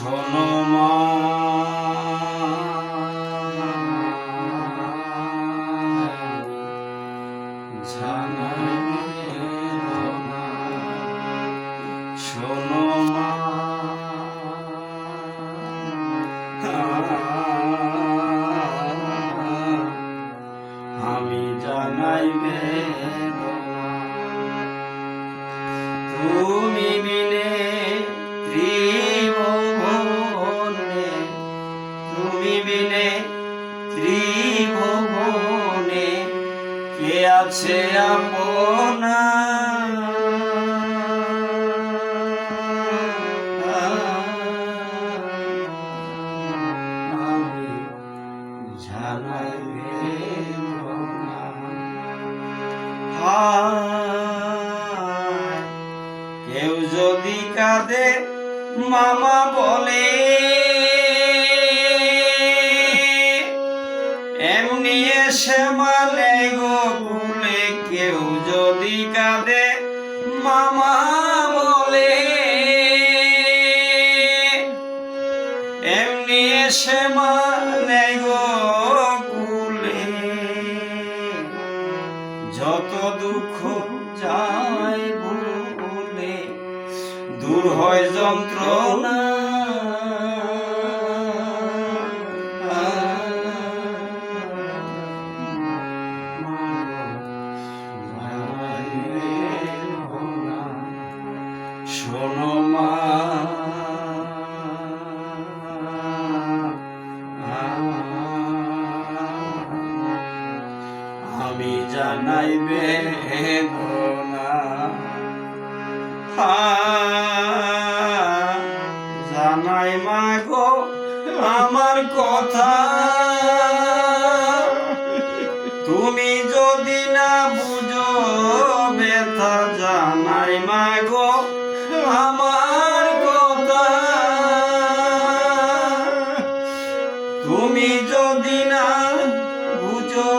শোনো মা কে আছে জানাই কেউ যদি কাঁদে মামা বলে এমনি এসে মানে গোকুলে কেউ যদি কাঁদে, মামা বলে। এমনি এসে মানে গোকুলে যত দুঃখ যায় ভুলে দূর হয় যন্ত্রণা Oh my. তুমি যদি না বুঝো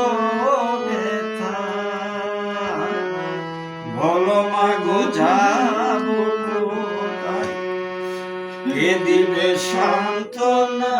ব্যথা বলো মা গোঝাবো? কে দিবে সান্ত্বনা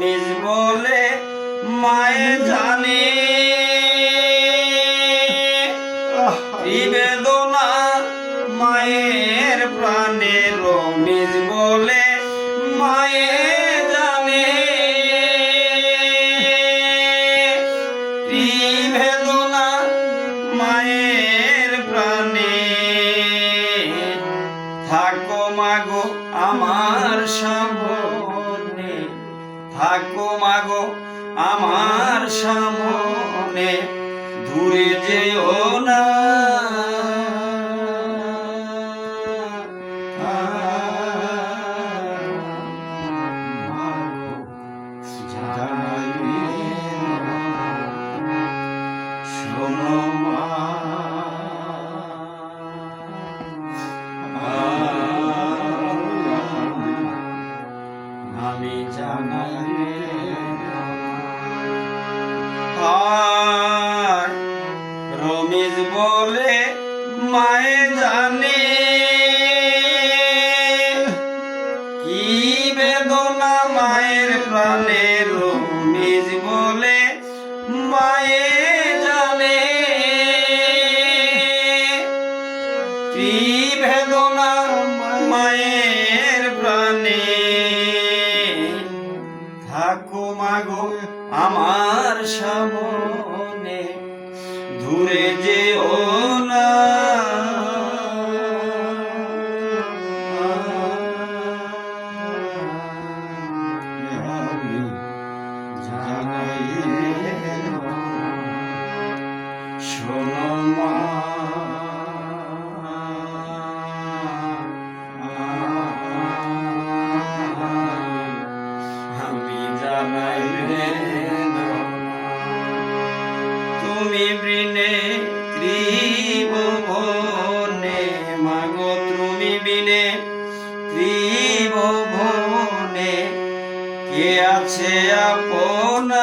রমেশ বলে মায়ে জানে। সামনে দূরে যেও বলে মায়ে জানে। কি বেদনা মায়ের প্রাণে রমেশ বলে মায়ে জানে। কি বেদনা মায়ের প্রাণে। থাকো মাগো আমার সামনে। দূরে যেও না। জানাই শোনো ত্রিভুবনে মাগো তুমি বিনে ত্রিভুবনে কে আছে আপনা